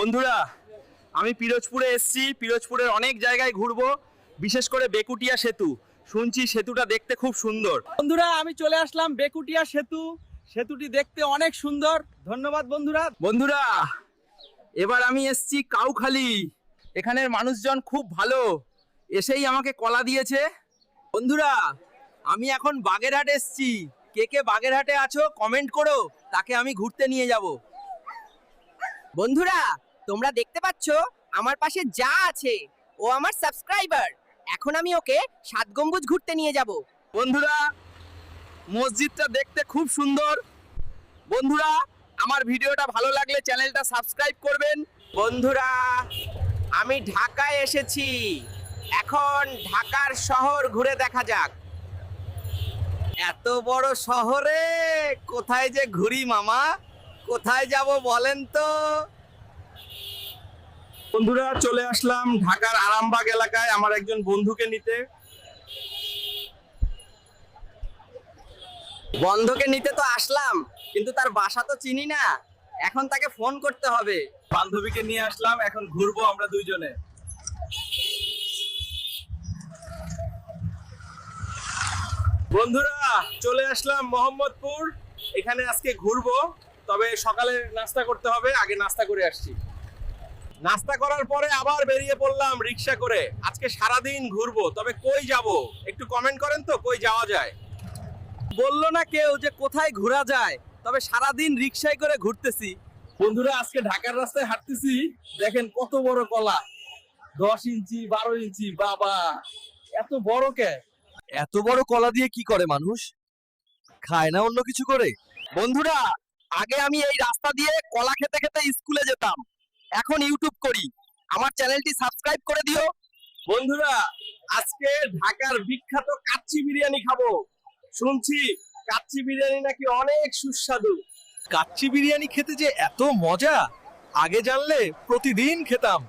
বন্ধুরা, আমি পিরোজপুরে এসেছি। পিরোজপুরের অনেক জায়গায় ঘুরবো, বিশেষ করে বেকুটিয়া সেতু। শুনছি সেতুটা দেখতে খুব সুন্দর। বন্ধুরা, আমি চলে আসলাম বেকুটিয়া সেতু। সেতুটি দেখতে অনেক সুন্দর। ধন্যবাদ বন্ধুরা। বন্ধুরা, এবার আমি এসেছি কাউখালি। এখানের মানুষজন খুব ভালো। এসেই আমাকে কলা দিয়েছে। বন্ধুরা, আমি এখন বাগেরহাট এসেছি। কে কে বাগেরহাটে আছো কমেন্ট করো। তাকে আমি ঘুরতে নিয়ে যাব। বন্ধুরা তোমরা দেখতে পাচ্ছ, আমার পাশে যা আছে, ও আমার সাবস্ক্রাইবার এখন আমি ওকে সাত গম্বুজ ঘুরতে নিয়ে যাব। বন্ধুরা, মসজিদটা দেখতে খুব সুন্দর। বন্ধুরা, আমার ভিডিওটা ভালো লাগলে চ্যানেলটা সাবস্ক্রাইব করবেন। বন্ধুরা, আমি ঢাকায় এসেছি। এখন ঢাকার শহর ঘুরে দেখা যাক। এত বড় শহরে কোথায় যে ঘুরি মামা? কোথায় যাব বলেন তো? বন্ধুরা, চলে আসলাম ঢাকার আরামবাগ এলাকায় আমার একজন বন্ধুকে নিতে। বন্ধকে নিতে তো আসলাম, কিন্তু তার বাসা তো চিনি না। এখন তাকে ফোন করতে হবে। বান্ধবীকে নিয়ে আসলাম, এখন ঘুরবো আমরা দুইজনে। বন্ধুরা, চলে আসলাম মোহাম্মদপুর। এখানে আজকে ঘুরবো, তবে সকালে নাস্তা করতে হবে, আগে নাস্তা করে আসছি। নাস্তা করার পরে আবার বেরিয়ে পড়লাম রিক্সা করে। আজকে সারাদিন ঘুরবো তবে কই যাব? একটু কমেন্ট করেন তো কই যাওয়া যায়? বলল না কেউ যে কোথায় ঘোরা যায় তবে সারাদিন রিক্সায় করে ঘুরতেছি। বন্ধুরা আজকে ঢাকার রাস্তায় হাঁটতেছি দেখেন কত বড় কলা। দশ ইঞ্চি বারো ইঞ্চি বাবা এত বড় কে? এত বড় কলা দিয়ে কি করে মানুষ? খায় না অন্য কিছু করে? বন্ধুরা আগে আমি এই রাস্তা দিয়ে কলা খেতে খেতে স্কুলে যেতাম। এখন ইউটিউব করি। আমার চ্যানেলটি সাবস্ক্রাইব করে দিও। বন্ধুরা, আজকে ঢাকার বিখ্যাত কাচ্চি বিরিয়ানি খাব। শুনছি কাচ্চি বিরিয়ানি নাকি অনেক সুস্বাদু। কাচ্চি বিরিয়ানি খেতে যে এত মজা, আগে জানলে প্রতিদিন খেতাম।